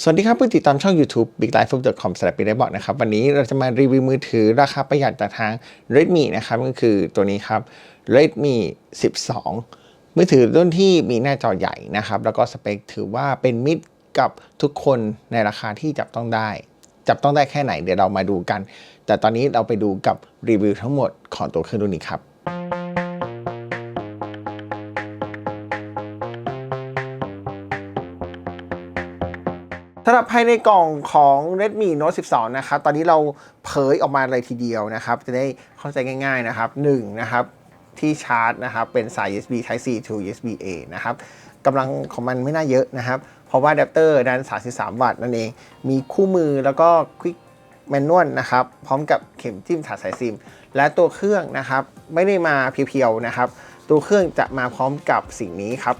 สวัสดีครับผู้ติดตามช่อง YouTube Big Life f o o d c o m สำหรับปีได้บอกนะครับ วันนี้เราจะมารีวิวมือถือราคาประหยัดจากทาง Redmi นะครับ ก็คือตัวนี้ครับ Redmi 12 มือถือรุ่นที่มีหน้าจอใหญ่นะครับ แล้วก็สเปคถือว่าเป็นมิตรกับทุกคนในราคาที่จับต้องได้ จับต้องได้แค่ไหนเดี๋ยวเรามาดูกัน แต่ตอนนี้เราไปดูกับรีวิวทั้งหมดของตัวเครื่องรุ่นนี้ครับ สำหรับภายในกล่องของ Redmi Note 12 นะครับ ตอนนี้เราเผยออกมาเลยทีเดียวนะครับ จะได้เข้าใจง่าย ๆนะครับ1นะครับที่ชาร์จนะครับเป็นสาย USB Type C to USB A นะครับกำลังของมันไม่น่าเยอะนะครับ เพราะว่าอะแดปเตอร์นั้น33 วัตต์นั่นเอง มีคู่มือแล้วก็ Quick Manual นะครับ พร้อมกับเข็มจิ้มถาดสายซิม และตัวเครื่องนะครับ ไม่ได้มาเพียวๆนะครับ ตัวเครื่องจะมาพร้อมกับสิ่งนี้ครับ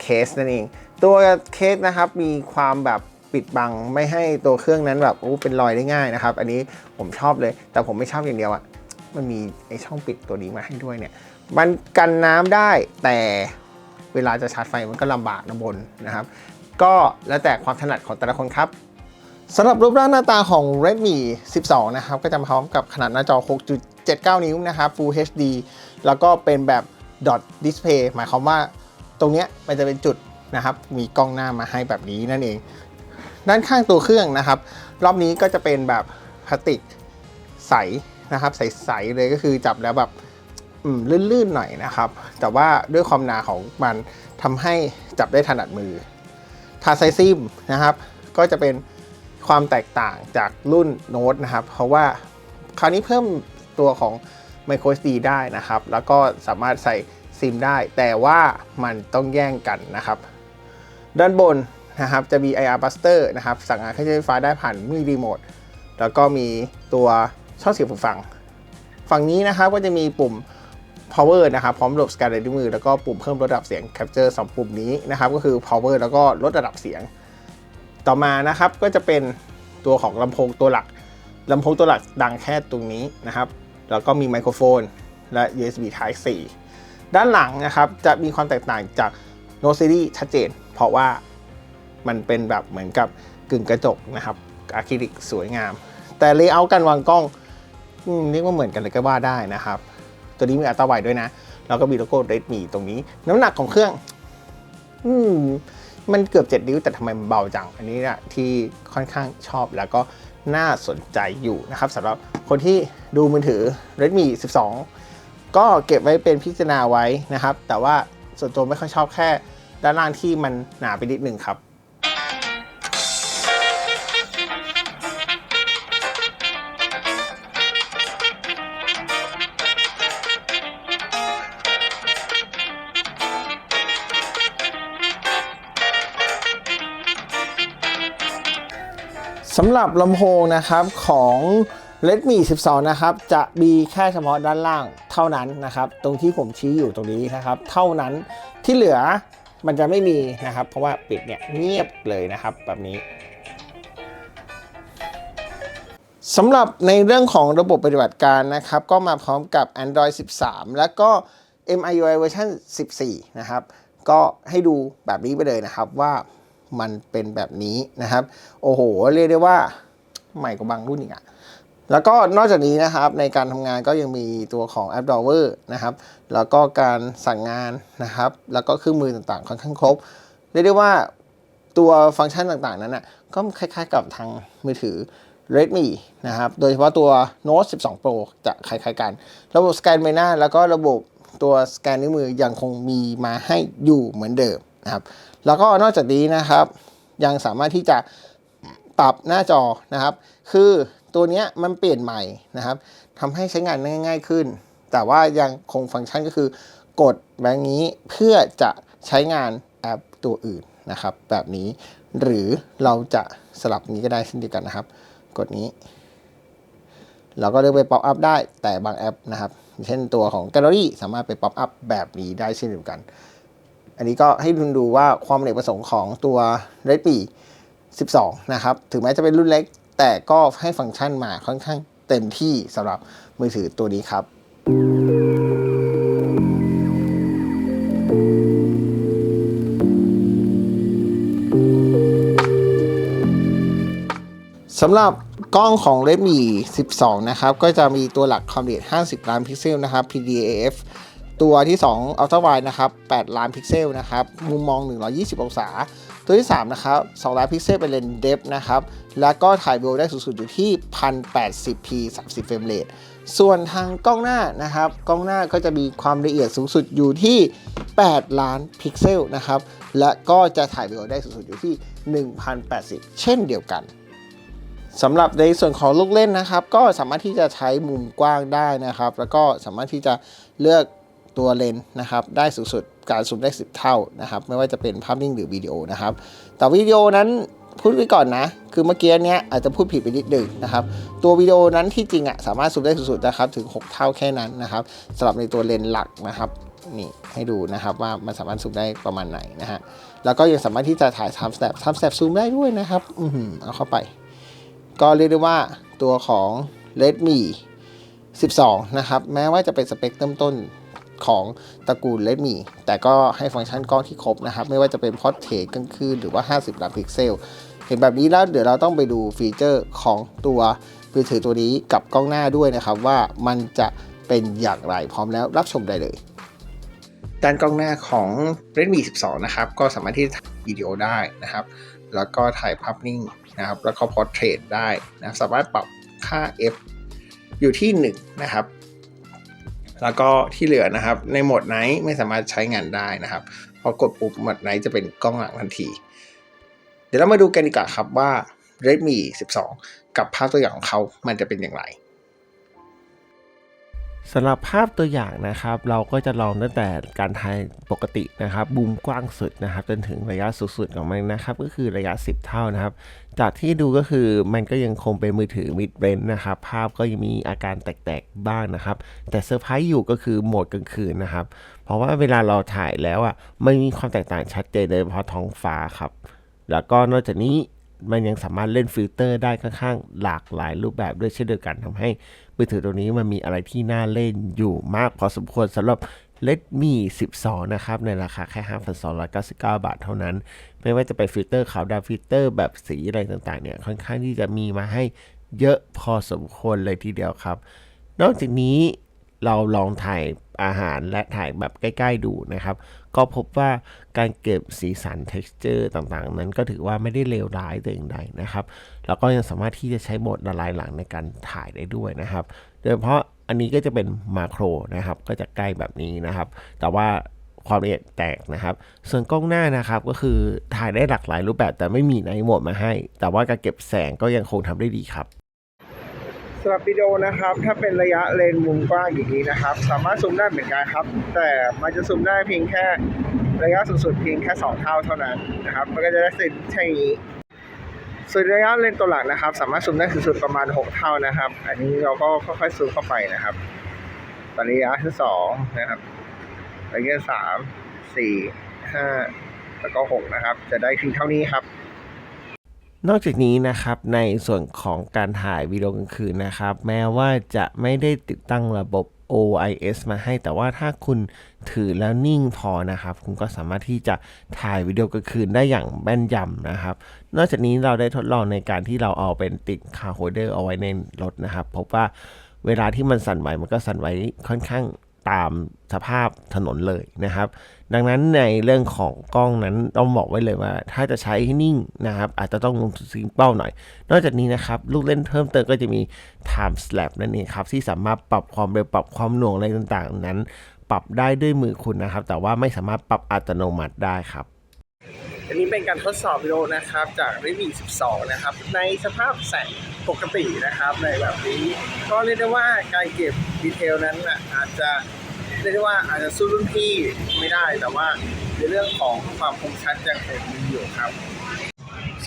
เคสนั่นเอง ตัวเคสนะครับมีความแบบปิดบังไม่ให้ตัวเครื่องนั้นแบบโอ้เป็นรอยได้ง่ายนะครับ อันนี้ผมชอบเลย แต่ผมไม่ชอบอย่างเดียวอะ่ะมันมีไอช่องปิดตัวนี้มาให้ด้วยเนี่ย มันกันน้ำได้แต่เวลาจะชาร์จไฟมันก็ลำบากนะบนนะครับ ก็แล้วแต่ความถนัดของแต่ละคนครับสำหรับรูปร่างหน้าตาของ Redmi 12 นะครับ ก็จะมาพร้อมกับขนาดหน้าจอ 6.79 นิ้วนะครับ Full HD แล้วก็เป็นแบบ dot display หมายความว่าตรงเนี้ยมันจะเป็นจุด นะครับ มีกล้องหน้ามาให้แบบนี้นั่นเอง ด้านข้างตัวเครื่องนะครับ รอบนี้ก็จะเป็นแบบพลาสติกใสนะครับ ใสๆเลยก็คือจับแล้วแบบลื่นๆหน่อยนะครับ แต่ว่าด้วยความหนาของมันทำให้จับได้ถนัดมือทาไซซิมนะครับ ก็จะเป็นความแตกต่างจากรุ่นโน้ตนะครับ เพราะว่าคราวนี้เพิ่มตัวของ micro SD ได้นะครับ แล้วก็สามารถใส่ซิมได้ แต่ว่ามันต้องแย่งกันนะครับ ด้านบนนะครับจะมี IR Buster นะครับสั่งงานเครื่องใช้ไฟฟ้าได้ผ่านมีรีโมทแล้วก็มีตัวช่องเสียบหูฟังฝั่งนี้นะครับก็จะมีปุ่ม power นะครับพร้อมระบบสแกนลายนิ้วมือ แล้วก็ปุ่มเพิ่มระดับเสียง capture สองปุ่มนี้นะครับก็คือ power แล้วก็ลดระดับเสียง ต่อมานะครับก็จะเป็นตัวของลำโพงตัวหลักลำโพงตัวหลักดังแค่ตรงนี้นะครับแล้วก็มีไมโครโฟนและ USB Type C ด้านหลังนะครับจะมีความแตกต่างจาก Note Series ชัดเจน เพราะว่ามันเป็นแบบเหมือนกับกึ่งกระจกนะครับอะคริลิกสวยงาม แต่เลเยอร์การวางกล้องเรียกว่าเหมือนกันเลยก็ว่าได้นะครับ ตัวนี้มีอัตราไวด์ด้วยนะ แล้วก็มีโลโก้ Redmi ตรงนี้ น้ำหนักของเครื่อง อืมมันเกือบ 7 นิ้ว แต่ทำไมมันเบาจัง อันนี้นะที่ค่อนข้างชอบแล้วก็น่าสนใจอยู่นะครับสำหรับคนที่ดูมือถือ Redmi 12 ก็เก็บไว้เป็นพิจารณาไว้นะครับ แต่ว่าส่วนตัวไม่ค่อยชอบแค่ ด้านล่างที่มันหนาไปนิดหนึ่งครับสำหรับลำโพงนะครับของ Redmi 12 นะครับ จะมีแค่เฉพาะด้านล่างเท่านั้นนะครับ ตรงที่ผมชี้อยู่ตรงนี้นะครับ เท่านั้นที่เหลือ มันจะไม่มีนะครับ เพราะว่าปิดเนี่ยเงียบเลยนะครับ แบบนี้สำหรับในเรื่องของระบบปฏิบัติการนะครับ ก็มาพร้อมกับ Android 13 แล้วก็ MIUI เวอร์ชัน14 นะครับ ก็ให้ดูแบบนี้ไปเลยนะครับว่ามันเป็นแบบนี้นะครับ โอ้โห เรียกได้ว่าใหม่กว่าบางรุ่นอีกอะ แล้วก็นอกจากนี้นะครับในการทำงานก็ยังมีตัวของ App Drawer นะครับ แล้วก็การสั่งงานนะครับ แล้วก็เครื่องมือต่างๆ ค่อนข้างครบ เรียกได้ว่าตัวฟังก์ชันต่างๆ นั้นนะก็คล้ายๆกับทางมือถือ Redmi นะครับ โดยเฉพาะตัว Note 12 Pro จะคล้ายๆกัน ระบบสแกนใบหน้า แล้วก็ระบบตัวสแกนนิ้วมือยังคงมีมาให้อยู่เหมือนเดิมนะครับ แล้วก็นอกจากนี้นะครับ ยังสามารถที่จะปรับหน้าจอนะครับ คือ ตัวนี้มันเปลี่ยนใหม่นะครับทำให้ใช้งานง่าย ๆขึ้น แต่ว่ายังคงฟังก์ชันก็คือกดแบบนี้เพื่อจะใช้งานแอปตัวอื่นนะครับ แบบนี้หรือเราจะสลับนี้ก็ได้เช่นเดียวกันนะครับ กดนี้เราก็เลือกไปป๊อปอัพได้แต่บางแอปนะครับ เช่นตัวของแกลเลอรี่สามารถไปป๊อปอัพแบบนี้ได้เช่นเดียวกัน อันนี้ก็ให้คุณดูว่าความอเนกประสงค์ของตัว Redmi 12 นะครับ ถึงแม้จะเป็นรุ่นเล็ก แต่ก็ให้ฟังก์ชันมาค่อนข้างเต็มที่สำหรับมือถือตัวนี้ครับ สำหรับกล้องของ Redmi 12 นะครับ ก็จะมีตัวหลักความละเอียด 50 ล้านพิกเซลนะครับ PDAF ตัวที่ 2 Ultra Wide นะครับ 8 ล้านพิกเซลนะครับ มุมมอง 120 องศา ตัวที่ 3 นะครับ2ล้านพิกเซลเป็นเลนส์เดฟนะครับ แล้วก็ถ่ายวิดีโอได้สูงสุดอยู่ที่ 1080p 30เฟรมเรทส่วนทางกล้องหน้านะครับ กล้องหน้าก็จะมีความละเอียดสูงสุดอยู่ที่ 8 ล้านพิกเซลนะครับ และก็จะถ่ายวิดีโอได้สูงสุดอยู่ที่ 1080 เช่นเดียวกันสำหรับในส่วนของลูกเล่นนะครับ ก็สามารถที่จะใช้มุมกว้างได้นะครับ แล้วก็สามารถที่จะเลือก ตัวเลนส์นะครับได้สูงสุดการซูมได้ 10 เท่านะครับไม่ว่าจะเป็นภาพนิ่งหรือวิดีโอนะครับแต่วิดีโอนั้นพูดไว้ก่อนนะ คือเมื่อกี้เนี้ยอาจจะพูดผิดไปนิดหนึ่งนะครับ ตัววิดีโอนั้นที่จริงอะสามารถซูมได้สูงสุดนะครับถึง 6 เท่าแค่นั้นนะครับสำหรับในตัวเลนส์หลักนะครับนี่ให้ดูนะครับว่ามันสามารถซูมได้ประมาณไหนนะฮะแล้วก็ยังสามารถที่จะถ่าย time step time step ซูมได้ด้วยนะครับอือหือเอาเข้าไป ก็เรียกได้ว่าตัวของ Redmi 12 นะครับ แม้ว่าจะเป็นสเปคเริ่มต้น ของตระกูล Redmi แต่ก็ให้ฟังก์ชันกล้องที่ครบนะครับ ไม่ว่าจะเป็น Portrait กลางคืนหรือว่า 50 ล้านพิกเซล เห็นแบบนี้แล้วเดี๋ยวเราต้องไปดูฟีเจอร์ของตัวมือถือตัวนี้กับกล้องหน้าด้วยนะครับว่ามันจะเป็นอย่างไรพร้อมแล้วรับชมได้เลย ด้านกล้องหน้าของ Redmi 12 นะครับ ก็สามารถที่จะถ่ายวิดีโอได้นะครับ แล้วก็ถ่ายภาพนิ่งนะครับ แล้วก็พอร์เทรตได้นะสามารถปรับค่า f อยู่ที่ 1 นะครับ แล้วก็ที่เหลือนะครับในโหมดไนท์ไม่สามารถใช้งานได้นะครับพอกดปุ่มโหมดไนท์จะเป็นกล้องหลังทันที เดี๋ยวเรามาดูกันดีกว่าครับว่า Redmi 12 กับภาพตัวอย่างของเขามันจะเป็นอย่างไร สำหรับภาพตัวอย่างนะครับ เราก็จะลองตั้งแต่การถ่ายปกตินะครับบูมกว้างสุดนะครับจนถึงระยะสุดๆของมันนะครับ ก็คือระยะ 10 เท่านะครับ จากที่ดูก็คือมันก็ยังคงเป็นมือถือมิดเรนนะครับ ภาพก็ยังมีอาการแตกๆบ้างนะครับ แต่เซอร์ไพรส์อยู่ก็คือโหมดกลางคืนนะครับ เพราะว่าเวลาเราถ่ายแล้วอะมันมีความแตกต่างชัดเจนโดยเฉพาะท้องฟ้าครับ แล้วก็นอกจากนี้ มันยังสามารถเล่นฟิลเตอร์ได้ค่อนข้างหลากหลายรูปแบบด้วยเช่นเดียวกันทำให้มือถือตัวนี้มันมีอะไรที่น่าเล่นอยู่มากพอสมควรสำหรับ Redmi 12 นะครับ ในราคาแค่ 5,299 บาทเท่านั้น ไม่ว่าจะเป็นฟิลเตอร์ขาวดำฟิลเตอร์แบบสีอะไรต่างๆ เนี่ยค่อนข้างที่จะมีมาให้เยอะพอสมควรเลยทีเดียวครับ นอกจากนี้เราลองถ่ายอาหารและถ่ายแบบใกล้ ๆ ดูนะครับ ก็พบว่าการเก็บสีสัน texture ต่างๆ นั้นก็ถือว่าไม่ได้เลวร้ายแต่อย่างใดนะครับ แล้วก็ยังสามารถที่จะใช้โหมดละลายหลังในการถ่ายได้ด้วยนะครับ โดยเฉพาะอันนี้ก็จะเป็นมาโครนะครับ ก็จะใกล้แบบนี้นะครับ แต่ว่าความละเอียดแตกนะครับ ส่วนกล้องหน้านะครับก็คือถ่ายได้หลากหลายรูปแบบแต่ไม่มีในโหมดมาให้ แต่ว่าการเก็บแสงก็ยังคงทำได้ดีครับำหรับวิดีโอนะครับ ถ้าเป็นระยะเลนมุมกว้างอย่างนี้นะครับ สามารถซูมได้เหมือนกันครับ แต่มันจะซูมได้เพียงแค่ระยะสูงสุดเพียงแค่ 2 เท่าเท่านั้นนะครับ มันก็จะได้สิทธิ์แค่นี้ส่วนระยะเลนตัวหลักนะครับ สามารถซูมได้สูงสุดประมาณ 6 เท่านะครับ อันนี้เราก็ค่อยๆซูมเข้าไปนะครับตอนระยะที่สองนะครับระยะสามสี่ห้าแล้วก็หกนะครับ จะได้เพียงเท่านี้ครับ นอกจากนี้นะครับในส่วนของการถ่ายวิดีโอกลางคืนนะครับ แม้ว่าจะไม่ได้ติดตั้งระบบ OIS มาให้แต่ว่าถ้าคุณถือแล้วนิ่งพอนะครับ คุณก็สามารถที่จะถ่ายวิดีโอกลางคืนได้อย่างแม่นยำนะครับ นอกจากนี้เราได้ทดลองในการที่เราเอาเป็นติดคาร์โฮเดอร์เอาไว้ในรถนะครับพบว่าเวลาที่มันสั่นไหวมันก็สั่นไหวค่อนข้าง ตามสภาพถนนเลยนะครับ ดังนั้นในเรื่องของกล้องนั้นต้องบอกไว้เลยว่า ถ้าจะใช้ให้นิ่งนะครับ อาจจะต้องลงทุนซิงเป้าหน่อย นอกจากนี้นะครับ ลูกเล่นเพิ่มเติมก็จะมี time slap นั่นเองครับ ที่สามารถปรับความเร็วปรับความหน่วงอะไรต่างๆ นั้น ปรับได้ด้วยมือคุณนะครับ แต่ว่าไม่สามารถปรับอัตโนมัติได้ครับ อันนี้เป็นการทดสอบวิดีโอนะครับจาก Redmi 12 นะครับ ในสภาพแสงปกตินะครับในแบบนี้ ก็เรียกได้ว่าการเก็บดีเทลนั้นนะอาจจะเรียกได้ว่าอาจจะสู้รุ่นพี่ไม่ได้แต่ว่าในเรื่องของความคมชัดยังคงมีอยู่ครับ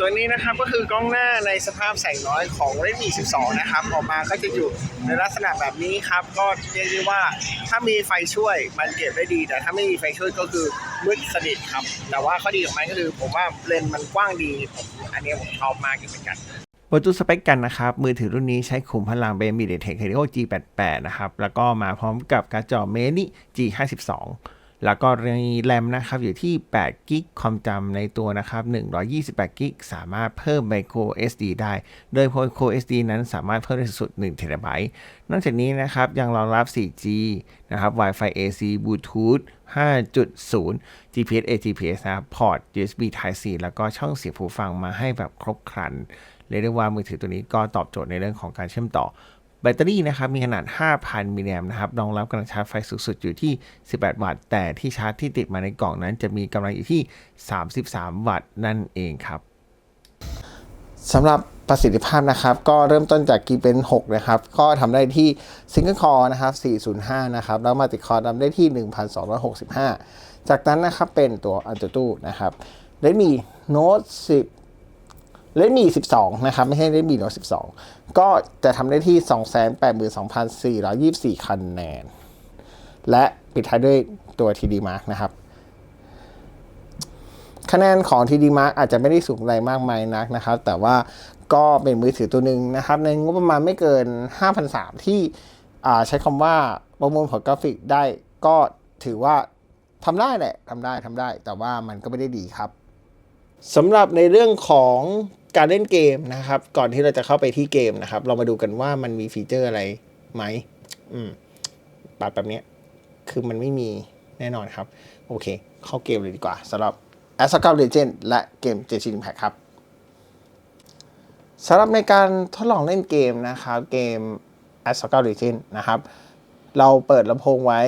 ส่วนนี้นะครับก็คือกล้องหน้าในสภาพแสงน้อยของ Redmi 12 นะครับ ออกมาก็จะอยู่ในลักษณะแบบนี้ครับ ก็เรียกได้ว่าถ้ามีไฟช่วยมันเก็บได้ดี แต่ถ้าไม่มีไฟช่วยก็คือมืดสนิทครับ แต่ว่าข้อดีของมันก็คือผมว่าเลนส์มันกว้างดีผมอันนี้ผมชอบมากเหมือนกันวัตถุสเปคกันนะครับ มือถือรุ่นนี้ใช้ขุมพลังเป็น MediaTek Helio G88 นะครับ แล้วก็มาพร้อมกับการ์ดจอ Mini G52 แล้วก็ในแรมนะครับอยู่ที่8กิกความจำในตัวนะครับ128กิกสามารถเพิ่ม micro SD ได้ โดย micro SD นั้นสามารถเพิ่มได้สูงสุด1 t b นอกจากนี้นะครับยังรองรับ 4G นะครับ Wi-Fi AC Bluetooth 5.0 GPS AGPS นะครับพอร์ต USB Type C แล้วก็ช่องเสียบหูฟังมาให้แบบครบครัน เรียกได้ว่ามือถือตัวนี้ก็ตอบโจทย์ในเรื่องของการเชื่อมต่อ แบตเตอรี่นะครับมีขนาด 5,000 มิลลิแอมป์นะครับรองรับกำลังชาร์จไฟสูงสุดอยู่ที่ 18 วัตต์ แต่ที่ชาร์จที่ติดมาในกล่องนั้น จะมีกำลังอยู่ที่ 33 วัตต์นั่นเองครับสำหรับประสิทธิภาพนะครับ ก็เริ่มต้นจาก Geekbench 6นะครับ ก็ทำได้ที่ Single Core นะครับ 405 นะครับ แล้ว Multi Core ทำได้ที่ 1265 จากนั้นนะครับเป็นตัว Antutu นะครับ Redmi Note 10 Redmi 12 นะครับ ไม่ใช่ Redmi Note 12ก็จะทำได้ที่282,424คะแนน และปิดท้ายด้วยตัว TD Mark นะครับ คะแนนของ TD Mark อาจจะไม่ได้สูงอะไรมากมายนักนะครับ แต่ว่าก็เป็นมือถือตัวหนึ่งนะครับ ในงบประมาณไม่เกิน5,300ที่ใช้คำว่าประมวลผลกราฟิกได้ก็ถือว่าทำได้แหละทำได้ทำได้ แต่ว่ามันก็ไม่ได้ดีครับสำหรับในเรื่องของ การเล่นเกมนะครับ ก่อนที่เราจะเข้าไปที่เกมนะครับ เรามาดูกันว่ามันมีฟีเจอร์อะไรไหมอืมปัดแบบนี้คือมันไม่มีแน่นอนครับ โอเค เข้าเกมเลยดีกว่าสำหรับ a s s a c a Legend และเกม j จ i Impact ครับสำหรับในการทดลองเล่นเกมนะครับเกม a s s a c a Legend นะครับ เราเปิดลำโพงไว้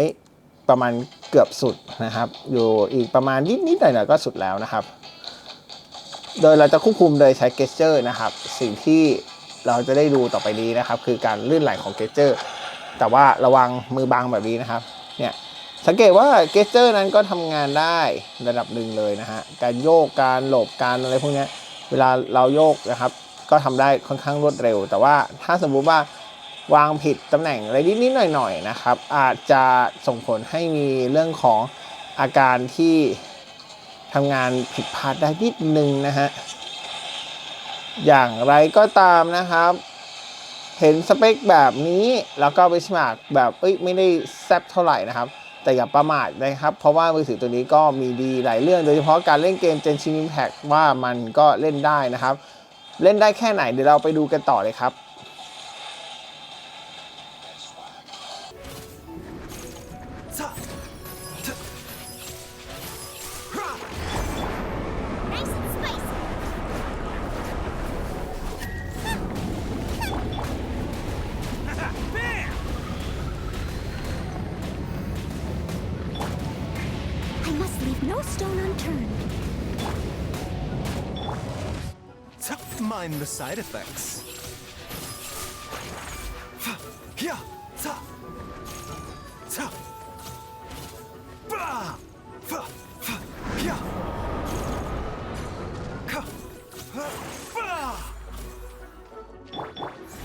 ประมาณเกือบสุดนะครับ อยู่อีกประมาณนิดๆหน่อยๆก็สุดแล้วนะครับ โดยเราจะควบคุมโดยใช้ gesture นะครับ สิ่งที่เราจะได้ดูต่อไปนี้นะครับ คือการลื่นไหลของ gesture แต่ว่าระวังมือบังแบบนี้นะครับ เนี่ยสังเกตว่าเกสเจอร์นั้นก็ทำงานได้ระดับหนึ่งเลยนะฮะ การโยก การหลบ การอะไรพวกนี้เวลาเราโยกนะครับ ก็ทำได้ค่อนข้างรวดเร็ว แต่ว่าถ้าสมมุติว่าวางผิดตำแหน่งอะไรนิดๆหน่อยๆนะครับ อาจจะส่งผลให้มีเรื่องของอาการที่ ทำงานผิดพลาดได้นิดนึงนะฮะ อย่างไรก็ตามนะครับ เห็นสเปคแบบนี้แล้วก็เบสมาร์กแบบเอ้ยไม่ได้แซบเท่าไหร่นะครับ แต่อย่าประมาทนะครับ เพราะว่ามือถือตัวนี้ก็มีดีหลายเรื่อง โดยเฉพาะการเล่นเกม Genshin Impact ว่ามันก็เล่นได้นะครับ เล่นได้แค่ไหนเดี๋ยวเราไปดูกันต่อเลยครับ side effects.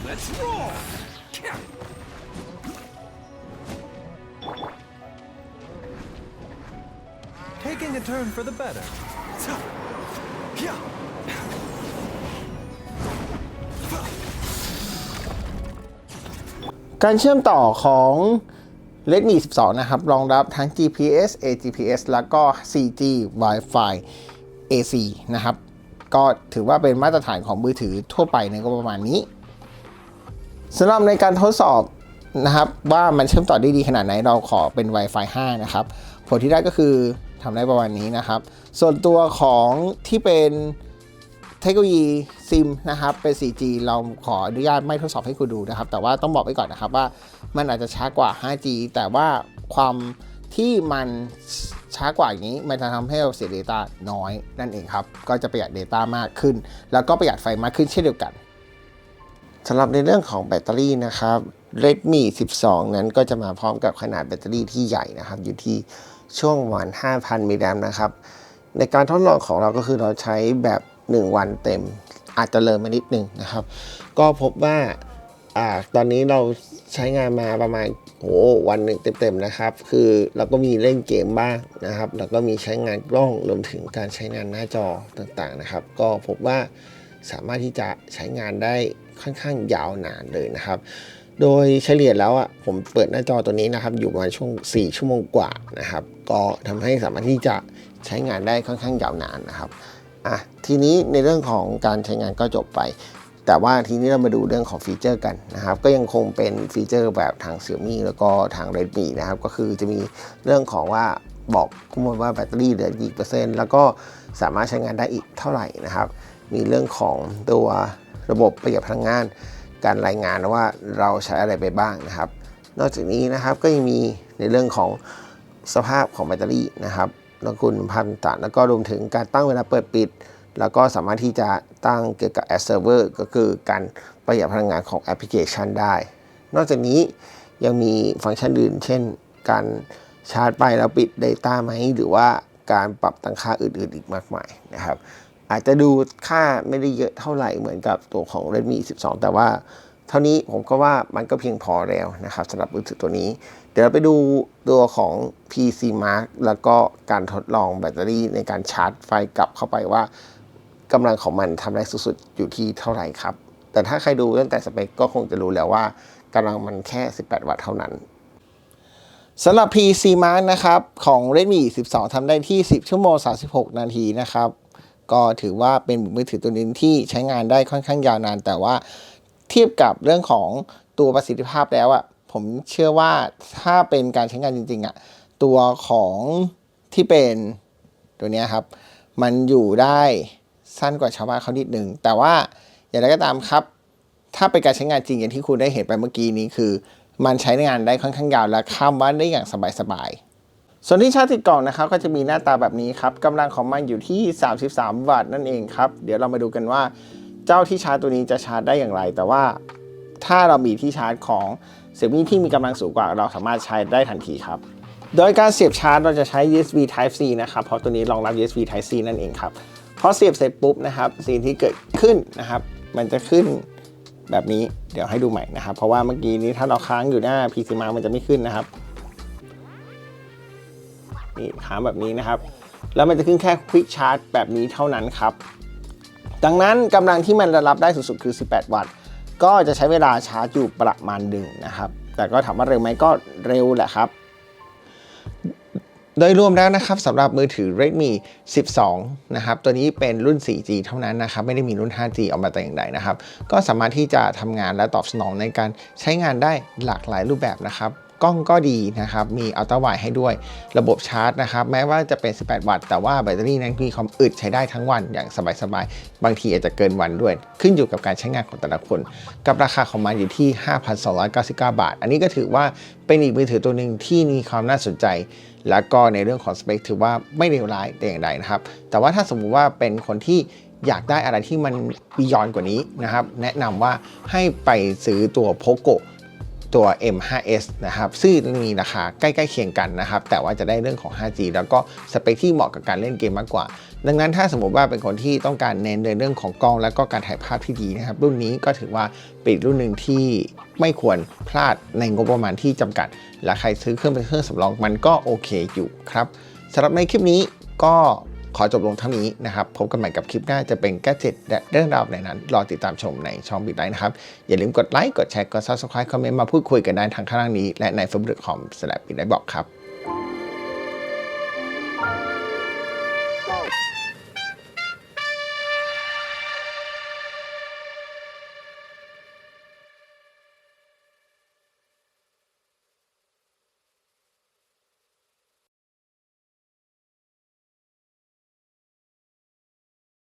Let's roll. Taking a turn for the better. การเชื่อมต่อของ Redmi 12 นะครับ รองรับทั้ง GPS AGPS แล้วก็ 4G Wi-Fi AC นะครับ ก็ถือว่าเป็นมาตรฐานของมือถือทั่วไปในก็ประมาณนี้สำหรับในการทดสอบนะครับว่ามันเชื่อมต่อได้ดีขนาดไหนเราขอเป็น Wi-Fi 5 นะครับ ผลที่ได้ก็คือทำได้ประมาณนี้นะครับ ส่วนตัวของที่เป็น ทคโนโลยีซิมนะครับเป็น 4G เราขออนุญาตไม่ทดสอบให้คุณดูนะครับ แต่ว่าต้องบอกไว้ก่อนนะครับว่ามันอาจจะช้ากว่า 5G แต่ว่าความที่มันช้ากว่าอย่างนี้ มันจะทำให้เราเสีย Data น้อยนั่นเองครับ ก็จะประหยัด Data มากขึ้น แล้วก็ประหยัดไฟมากขึ้นเช่นเดียวกันสำหรับในเรื่องของแบตเตอรี่นะครับ Redmi 12 นั้นก็จะมาพร้อมกับขนาดแบตเตอรี่ที่ใหญ่นะครับ อยู่ที่ช่วงประมาณ5,000มิลลิแอมป์นะครับ ในการทดลองของเราก็คือเราใช้แบบ 1 วันเต็ม อาจจะเลยมานิดนึงนะครับ ก็พบว่าอ่าตอนนี้เราใช้งานมาประมาณโหวันหนึ่งเต็มๆนะครับ คือเราก็มีเล่นเกมบ้างนะครับ แล้วก็มีใช้งานกล้องรวมถึงการใช้งานหน้าจอต่างๆนะครับ ก็พบว่าสามารถที่จะใช้งานได้ค่อนข้างยาวนานเลยนะครับ โดยเฉลี่ยแล้วอะผมเปิดหน้าจอตัวนี้นะครับ อยู่ประมาณช่วง 4 ชั่วโมงกว่านะครับ ก็ทำให้สามารถที่จะใช้งานได้ค่อนข้างยาวนานนะครับ อะทีนี้ในเรื่องของการใช้งานก็จบไป แต่ว่าทีนี้เรามาดูเรื่องของฟีเจอร์กันนะครับ ก็ยังคงเป็นฟีเจอร์แบบทาง Xiaomi แล้วก็ทาง Redmi นะครับ ก็คือจะมีเรื่องของว่าบอกข้อมูลว่าแบตเตอรี่เหลือกี่เปอร์เซ็นต์แล้วก็สามารถใช้งานได้อีกเท่าไหร่นะครับ มีเรื่องของตัวระบบประหยัดพลังงาน การรายงานว่าเราใช้อะไรไปบ้างนะครับ นอกจากนี้นะครับก็ยังมีในเรื่องของสภาพของแบตเตอรี่นะครับ แล้วคุณภาพต่างแล้วก็รวมถึงการตั้งเวลาเปิดปิด แล้วก็สามารถที่จะตั้งเกี่ยวกับ Ad Server ก็คือการประหยัดพลังงานของแอปพลิเคชันได้ นอกจากนี้ยังมีฟังก์ชันอื่น เช่น การชาร์จไปแล้วปิด Data ไหมหรือว่าการปรับตั้งค่าอื่น ๆ อีกมากมายนะครับ อาจจะดูค่าไม่ได้เยอะเท่าไหร่เหมือนกับตัวของ Redmi 12 แต่ว่าเท่านี้ผมก็ว่ามันก็เพียงพอแล้วนะครับสำหรับมือถือตัวนี้ ดี๋ยวเราไปดูตัวของ PC Mark แล้วก็การทดลองแบตเตอรี่ในการชาร์จไฟกลับเข้าไปว่ากำลังของมันทำได้สุดๆ อยู่ที่เท่าไหร่ครับ แต่ถ้าใครดูตั้งแต่สเปคก็คงจะรู้แล้วว่ากำลังมันแค่ 18 วัตต์เท่านั้นสำหรับ PC Mark นะครับ ของ Redmi 12 ทำได้ที่ 10 ชั่วโมง 36 นาทีนะครับ ก็ถือว่าเป็นมือถือตัวนึงที่ใช้งานได้ค่อนข้างยาวนาน แต่ว่าเทียบกับเรื่องของตัวประสิทธิภาพแล้วอะ ผมเชื่อว่าถ้าเป็นการใช้งานจริงๆอะตัวของที่เป็นตัวนี้ครับ มันอยู่ได้สั้นกว่าชาวบ้านเขานิดหนึ่งแต่ว่าอย่างไรก็ตามครับ ถ้าเป็นการใช้งานจริงอย่างที่คุณได้เห็นไปเมื่อกี้นี้คือ มันใช้งานได้ค่อนข้างยาวและข้ามวันได้อย่างสบายๆส่วนที่ชาร์จติดกล่องนะครับ ก็จะมีหน้าตาแบบนี้ครับกำลังของมันอยู่ที่ 33 วัตต์นั่นเองครับ เดี๋ยวเรามาดูกันว่า เจ้าที่ชาร์จตัวนี้จะชาร์จได้อย่างไร แต่ว่าถ้าเรามีที่ชาร์จของ เสี่ยมี่ที่มีกำลังสูงกว่าเราสามารถใช้ได้ทันทีครับ โดยการเสียบชาร์จเราจะใช้ USB Type C นะครับ เพราะตัวนี้รองรับ USB Type C นั่นเองครับพอเสียบเสร็จปุ๊บนะครับ สิ่งที่เกิดขึ้นนะครับ มันจะขึ้นแบบนี้เดี๋ยวให้ดูใหม่นะครับ เพราะว่าเมื่อกี้นี้ถ้าเราค้างอยู่หน้า PC มามันจะไม่ขึ้นนะครับนี่ค้างแบบนี้นะครับ แล้วมันจะขึ้นแค่ Quick Charge แบบนี้เท่านั้นครับ ดังนั้นกำลังที่มันรับได้สุดๆคือ 18 วัตต์ ก็จะใช้เวลาชาร์จอยู่ประมาณหนึ่งนะครับ แต่ก็ถามว่าเร็วไหมก็เร็วแหละครับ โดยรวมแล้วนะครับสำหรับมือถือ Redmi 12 นะครับ ตัวนี้เป็นรุ่น 4G เท่านั้นนะครับ ไม่ได้มีรุ่น 5G ออกมาแต่อย่างใดนะครับ ก็สามารถที่จะทำงานและตอบสนองในการใช้งานได้หลากหลายรูปแบบนะครับ กล้องก็ดีนะครับ มีอัลตร้าไวให้ด้วย ระบบชาร์จนะครับ แม้ว่าจะเป็น 18 วัตต์ แต่ว่าแบตเตอรี่นั้นมีความอึดใช้ได้ทั้งวันอย่างสบายๆ บางทีอาจจะเกินวันด้วย ขึ้นอยู่กับการใช้งานของแต่ละคน กับราคาของมันอยู่ที่ 5,299 บาท อันนี้ก็ถือว่าเป็นอีกมือถือตัวหนึ่งที่มีความน่าสนใจ แล้วก็ในเรื่องของสเปคถือว่าไม่เลวร้ายแต่อย่างใดนะครับ แต่ว่าถ้าสมมุติว่าเป็นคนที่อยากได้อะไรที่มันบียอนกว่านี้นะครับ แนะนำว่าให้ไปซื้อตัว POCO ตัว M5s นะครับซึ่งมีราคาใกล้ๆเคียงกันนะครับ แต่ว่าจะได้เรื่องของ 5G แล้วก็สเปคที่เหมาะกับการเล่นเกมมากกว่า ดังนั้นถ้าสมมติว่าเป็นคนที่ต้องการเน้นในเรื่องของกล้อง และก็การถ่ายภาพที่ดีนะครับ รุ่นนี้ก็ถือว่าเป็นรุ่นหนึ่งที่ไม่ควรพลาดในงบประมาณที่จำกัด และใครซื้อเครื่องเป็นเครื่องสำรองมันก็โอเคอยู่ครับสำหรับในคลิปนี้ก็ ขอจบลงเท่านี้นะครับพบกันใหม่กับคลิปหน้าจะเป็นแกจิตและเรื่องราวในนั้น รอติดตามชมในช่องบิดไลน์นะครับ อย่าลืมกดไลค์กดแชร์กด subscribe คอมเมนต์มาพูดคุยกันได้ทางข้างล่างนี้ และในเฟซบุ๊กของสลับบิดไลน์บอกครับ